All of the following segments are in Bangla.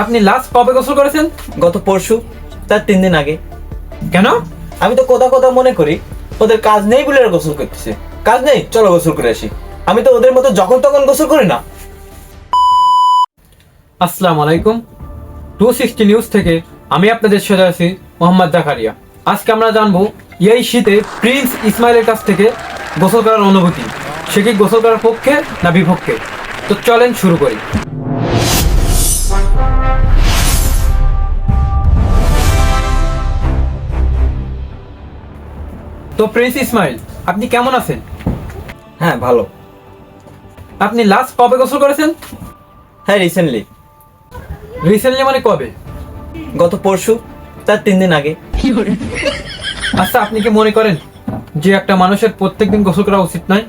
আপনি লাস্ট কবে গোসল করেছেন? গত পরশু তার তিন দিন আগে। কেন? আমি তো কোথা কোথা মনে করি ওদের কাজ নেই বলে গোসল করতেছে। কাজ নেই চলো গোসল করে আসি। আমি তো ওদের মতো যখন তখন গোসল করি না। আসসালামু আলাইকুম। টু সিক্সটি নিউজ থেকে আমি আপনাদের সাথে আছি মোহাম্মদ জাকারিয়া। আজকে আমরা জানব এই শীতে প্রিন্স ইসমাইলের কাছ থেকে গোসল করার অনুভূতি। সে কি গোসল করার পক্ষে না বিপক্ষে? তো চলেন শুরু করি। তো প্রিন্স ইসমাইল আপনি কেমন আছেন? হ্যাঁ ভালো। আপনি লাস্ট কবে গোসল করেছেন? হ্যাঁ রিসেন্টলি রিসেন্টলি মানে কবে? গত পরশু তার তিন দিন আগে। আচ্ছা আপনি কি মনে করেন যে একটা মানুষের প্রত্যেকদিন গোসল করা উচিত নয়?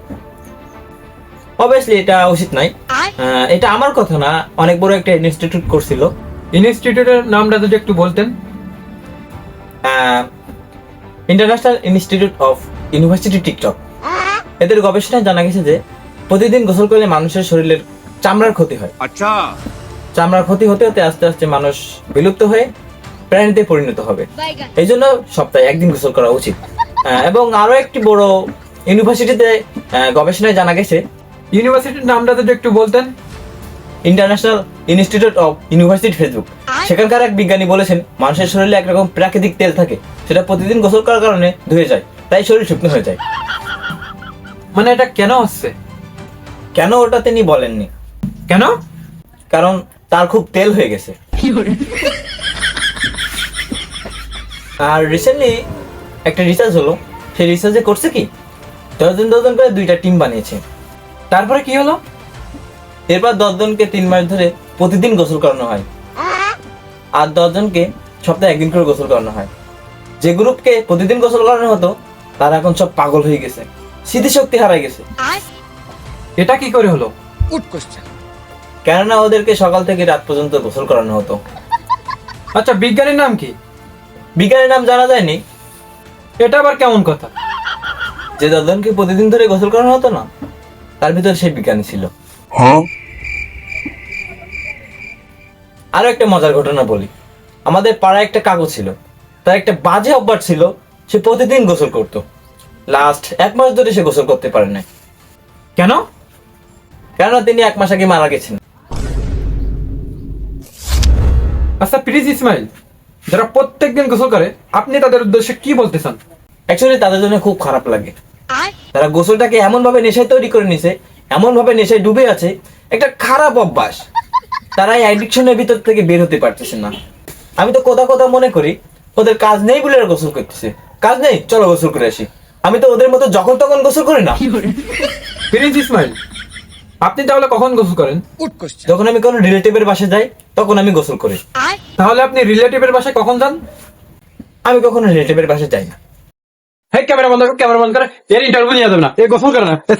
অবভিয়াসলি এটা উচিত নয়। এটা আমার কথা না অনেক বড় একটা ইনস্টিটিউট করছিল। ইনস্টিটিউটের নামটা যদি একটু বলতেন। International institute of university TikTok এদের গবেষণায় জানা গেছে যে প্রতিদিন গোসল করলে মানুষের শরীরের চামড়ার ক্ষতি হয়। আচ্ছা। চামড়ার ক্ষতি হতে হতে আস্তে আস্তে মানুষ বিলুপ্ত হয়ে প্রাণীতে পরিণত হবে। এই জন্য সপ্তাহে একদিন গোসল করা উচিত। এবং আরও একটি বড় ইউনিভার্সিটিতে গবেষণায় জানা গেছে ইউনিভার্সিটির নামটা যদি একটু বলতেন। International institute of university Facebook সেখানকার এক বিজ্ঞানী বলেছেন মানুষের শরীরে একরকম প্রাকৃতিক তেল থাকে। সেটা প্রতিদিন গোসল করার কারণে ধুয়ে যায় তাই শরীর শুকনো হয়ে যায়। মানে এটা কেন হচ্ছে? কেন ওটা তিনি বলেননি? কেন? কারণ তার খুব তেল হয়ে গেছে। আর রিসেন্টলি একটা রিসার্চ হলো সেই রিসার্চে করছে কি? দশজন দশজন করে দুইটা টিম বানিয়েছে। তারপরে কি হলো? এরপর দশজনকে তিন মাস ধরে প্রতিদিন গোসল করানো হয়। আর দশজনকে সপ্তাহে একদিন করে গোসল করানো হয়। যে গ্রুপকে প্রতিদিন গোসল করানো হতো তারা এখন সব পাগল হয়ে গেছে। স্মৃতিশক্তি হারাই গেছে। এটা কি করে হলো? কেননা ওদেরকে সকাল থেকে রাত পর্যন্ত গোসল করানো হতো। আচ্ছা বিজ্ঞানীর নাম কি? বিজ্ঞানের নাম জানা যায়নি। এটা আবার কেমন কথা? যে দশজনকে প্রতিদিন ধরে গোসল করানো হতো না তার ভিতরে সেই বিজ্ঞানী ছিল। আরও একটা মজার ঘটনা বলি। আমাদের পাড়ায় একটা কাগজ ছিল। তার একটা বাজে অভ্যাস ছিল সে প্রতিদিন গোসল করতো। লাস্ট এক মাস ধরে সে গোসল করতে পারে না কেন? কেননা তিনি এক মাস আগে মারা গেছেন। আচ্ছা প্রিন্স ইসমাইল যারা প্রত্যেকদিন গোসল করে আপনি তাদের উদ্দেশ্যে কি বলতে চান? অ্যাকচুয়ালি তাদের জন্য খুব খারাপ লাগে। তারা গোসলটাকে এমন ভাবে নেশায় তৈরি করে নিছে এমন ভাবে নেশায় ডুবে আছে একটা খারাপ অভ্যাস। তারা এই অ্যাডিকশনের ভিতর থেকে বের হতে পারতেছে না। আমি তো কোথা কোথা মনে করি ওদের কাজ নেই বলে গোসল করতেছে। কাজ নেই চলো গোসল করে আসি। আমি তো ওদের মতো যখন তখন গোসল করি না। প্রিন্স ইসমাইল আপনি তাহলে কখন গোসল করেন? যখন আমি কোনো রিলেটিভের বাসে যাই তখন আমি গোসল করি। তাহলে আপনি রিলেটিভের বাসায় কখন যান? আমি কখনো রিলেটিভের বাসে যাই না। হ্যাঁ ক্যামেরা বন্ধ কর ক্যামেরা বন্ধ করে এর ইন্টারভিউ নিয়ে যাবে না। এ গোসল করে না। এ